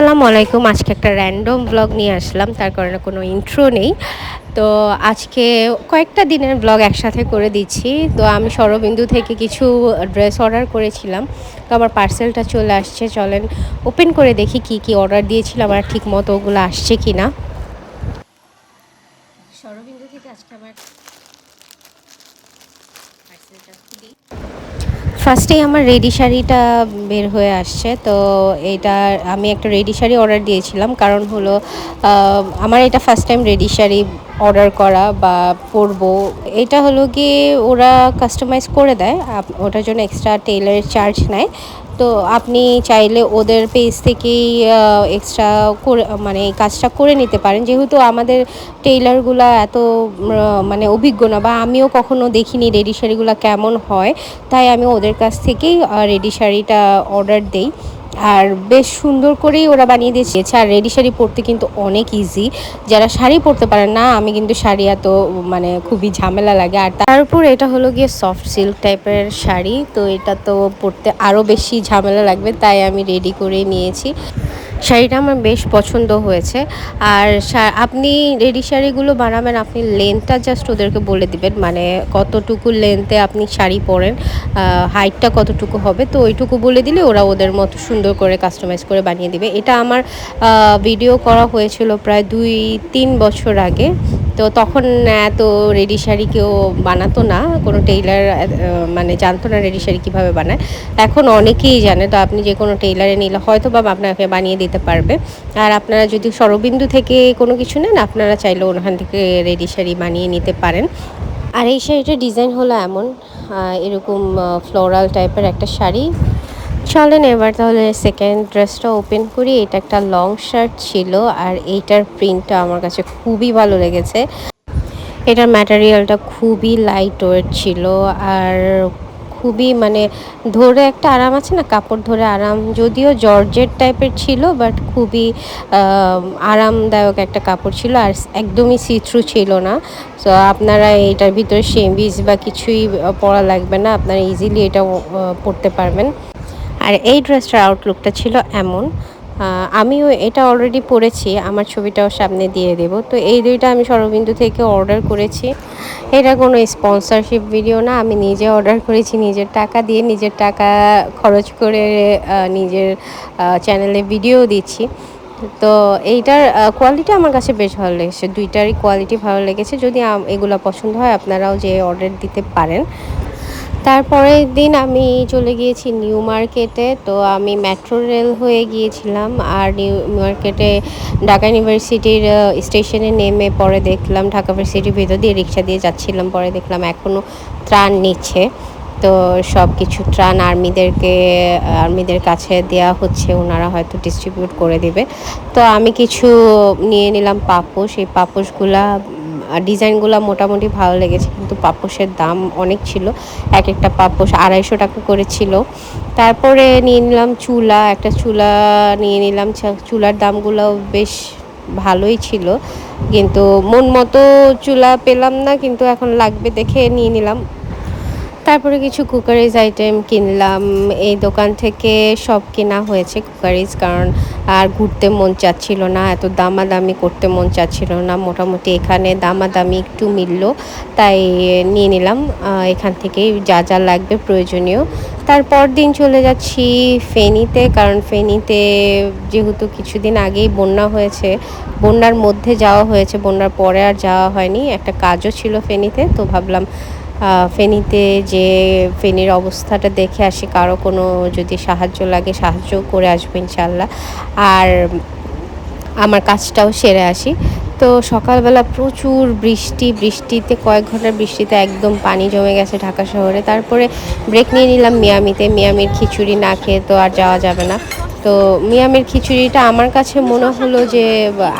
আসসালামু আলাইকুম। আজকে একটা র্যান্ডম ব্লগ নিয়ে আসলাম, তার কারণে কোনো ইন্ট্রো নেই। তো আজকে কয়েকটা দিনের ব্লগ একসাথে করে দিচ্ছি। তো আমি সরবিন্দু থেকে কিছু ড্রেস অর্ডার করেছিলাম। তো আমার পার্সেলটা চলে আসছে, চলেন ওপেন করে দেখি কি কি অর্ডার দিয়েছিলাম আর ঠিক মতো ওগুলো আসছে কি না সরবিন্দু থেকে আজকে আমার ফার্স্টেই আমার রেডি শাড়িটা বের হয়ে আসছে। তো এটা আমি একটা রেডি শাড়ি অর্ডার দিয়েছিলাম। কারণ হলো আমার এটা first time ready sari order করা বা পরবো। এটা হলো গিয়ে ওরা কাস্টমাইজ করে দেয়। ওটার জন্য এক্সট্রা টেলারের চার্জ নেয়। তো আপনি চাইলে ওদের পেজ থেকেই এক্সট্রা করে মানে কাজটা করে নিতে পারেন। যেহেতু আমাদের টেইলারগুলো এত মানে অভিজ্ঞ না বা আমিও কখনো দেখিনি রেডি শাড়িগুলো কেমন হয়, তাই আমি ওদের কাছ থেকেই রেডি শাড়িটা অর্ডার দেই। আর বেশ সুন্দর করেই ওরা বানিয়ে দিয়েছে। আর রেডি শাড়ি পরতে কিন্তু অনেক ইজি যারা শাড়ি পরতে পারেন না, আমি কিন্তু শাড়ি এত মানে খুবই ঝামেলা লাগে। আর তার উপর এটা হলো গিয়ে সফট সিল্ক টাইপের শাড়ি। তো এটা তো পরতে আরও বেশি ঝামেলা লাগবে, তাই আমি রেডি করে নিয়েছি। শাড়িটা আমার বেশ পছন্দ হয়েছে। আর আপনি রেডি শাড়িগুলো বানাবেন, আপনি লেন্থটা জাস্ট ওদেরকে বলে দিবেন মানে কতটুকু লেন্থে আপনি শাড়ি পরেন হাইটটা কতটুকু হবে, তো ওইটুকু বলে দিলে ওরা ওদের মতো সুন্দর করে কাস্টমাইজ করে বানিয়ে দিবে। এটা আমার ভিডিও করা হয়েছিল প্রায় দুই, তিন বছর আগে। তো তখন এত রেডি শাড়ি কেউ বানাতো না, কোনো টেইলার মানে জানতো না রেডি শাড়ি কীভাবে বানায়। এখন অনেকেই জানে, তো আপনি যে কোনো টেইলারে নিলে হয়তো বা আপনাকে বানিয়ে দিতে পারবে। আর আপনারা যদি সরবিন্দু থেকে কোনো কিছু নেন, আপনারা চাইলে ওখান থেকে রেডি শাড়ি বানিয়ে নিতে পারেন। আর এই শাড়িটার ডিজাইন হলো এমন এরকম ফ্লোরাল টাইপের একটা শাড়ি। চলেন এবার তাহলে সেকেন্ড ড্রেসটা ওপেন করি। এটা একটা লং শার্ট ছিল আর এইটার প্রিন্টটা আমার কাছে খুবই ভালো লেগেছে। এটার ম্যাটেরিয়ালটা খুবই লাইট ওয়েট ছিল আর খুবই মানে ধরে একটা আরাম আছে না, কাপড় ধরে আরাম। যদিও জর্জেট টাইপের ছিল বাট খুবই আরামদায়ক একটা কাপড় ছিল আর একদমই সিথ্রু ছিল না। সো আপনারা এটার ভিতরে সেমিজ বা কিছুই পরা লাগবে না, আপনারা ইজিলি এটা পরতে পারবেন। আর এই ড্রেসটার আউটলুকটা ছিল এমন। আমিও এটা অলরেডি পরেছি, আমার ছবিটাও সামনে দিয়ে দেব। তো এই দুইটা আমি সরবিন্দু থেকে অর্ডার করেছি। এটা কোনো স্পন্সরশিপ ভিডিও না, আমি নিজে অর্ডার করেছি নিজের টাকা দিয়ে, নিজের টাকা খরচ করে নিজের চ্যানেলে ভিডিও দিচ্ছি। তো এইটার কোয়ালিটি আমার কাছে বেশ ভালো লেগেছে। দুইটারই কোয়ালিটি ভালো লেগেছে। যদি এগুলো পছন্দ হয়, আপনারাও যে অর্ডার দিতে পারেন। তারপরের দিন আমি চলে গিয়েছি নিউ মার্কেটে, তো আমি মেট্রো রেল হয়ে গিয়েছিলাম আর নিউ মার্কেটে ঢাকা ইউনিভার্সিটির স্টেশনে নেমে পরে দেখলাম, ঢাকা ইউনিভার্সিটির ভেতর দিয়ে রিক্সা দিয়ে যাচ্ছিলাম, পরে দেখলাম এখনও ত্রাণ নিচ্ছে। তো সব কিছু ত্রাণ আর্মিদেরকে, আর্মিদের কাছে দেয়া হচ্ছে, ওনারা হয়তো ডিস্ট্রিবিউট করে দিবে। তো আমি কিছু নিয়ে নিলাম পাপোশ, এই পাপোশগুলা আর ডিজাইনগুলো মোটামুটি ভালো লেগেছে, কিন্তু পাপোশের দাম অনেক ছিল। এক একটা পাপোশ আড়াইশো টাকা করে ছিল। তারপরে নিয়ে নিলাম চুলা, একটা চুলা নিয়ে নিলাম। চুলার দামগুলোও বেশ ভালোই ছিল। কিন্তু মন মতো চুলা পেলাম না, কিন্তু এখন লাগবে দেখে নিয়ে নিলাম। তারপরে কিছু কুকারিজ আইটেম কিনলাম। এই দোকান থেকে সব কেনা হয়েছে কুকারিজ কারণ আর ঘুরতে মন চাচ্ছিল না, এত দামাদামি করতে মন চাচ্ছিল না। মোটামুটি এখানে দামাদামি একটু মিলল, তাই নিয়ে নিলাম। এখান থেকেই যা যা লাগবে প্রয়োজনীয়। তারপর দিন চলে যাচ্ছি ফেনীতে, কারণ ফেনীতে যেহেতু কিছুদিন আগেই বন্যা হয়েছে, বন্যার মধ্যে যাওয়া হয়েছে, বন্যার পরে আর যাওয়া হয়নি। একটা কাজও ছিল ফেনীতে, তো ভাবলাম ফেনীতে যে ফেনীর অবস্থাটা দেখে আসি, কারও কোনো যদি সাহায্য লাগে সাহায্য করে আসব ইনশাল্লাহ আর আমার কাজটাও সেরে আসি। তো সকালবেলা প্রচুর বৃষ্টি, বৃষ্টিতে কয়েক ঘণ্টার বৃষ্টিতে একদম পানি জমে গেছে ঢাকা শহরে। তারপরে ব্রেক নিয়ে নিলাম মিয়ামিতে। মিয়ামির খিচুড়ি না খেয়ে তো আর যাওয়া যাবে না। তো মিয়ামির খিচুড়িটা আমার কাছে মনে হলো যে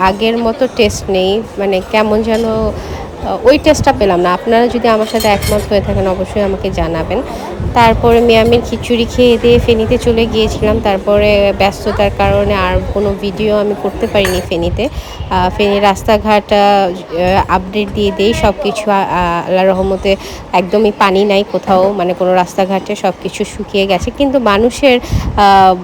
আগের মতো টেস্ট নেই। মানে কেমন যেন ওই টেস্টটা পেলাম না। আপনারা যদি আমার সাথে একমত হয়ে থাকেন, অবশ্যই আমাকে জানাবেন। তারপরে মিয়ামির খিচুড়ি খেয়ে দিয়ে ফেনীতে চলে গিয়েছিলাম। তারপরে ব্যস্ততার কারণে আর কোনো ভিডিও আমি করতে পারিনি ফেনীতে। ফেনীর রাস্তাঘাট আপডেট দিয়ে দিই সব কিছু আল্লাহ রহমতে একদমই পানি নাই কোথাও। মানে কোনো রাস্তাঘাটে সব কিছু শুকিয়ে গেছে। কিন্তু মানুষের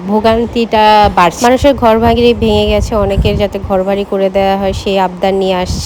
ভোগান্তিটা বাড়ছে। মানুষের ঘর ভাঙি ভেঙে গেছে। অনেকের যাতে ঘর করে দেওয়া হয়, সেই আবদার নিয়ে আসছে।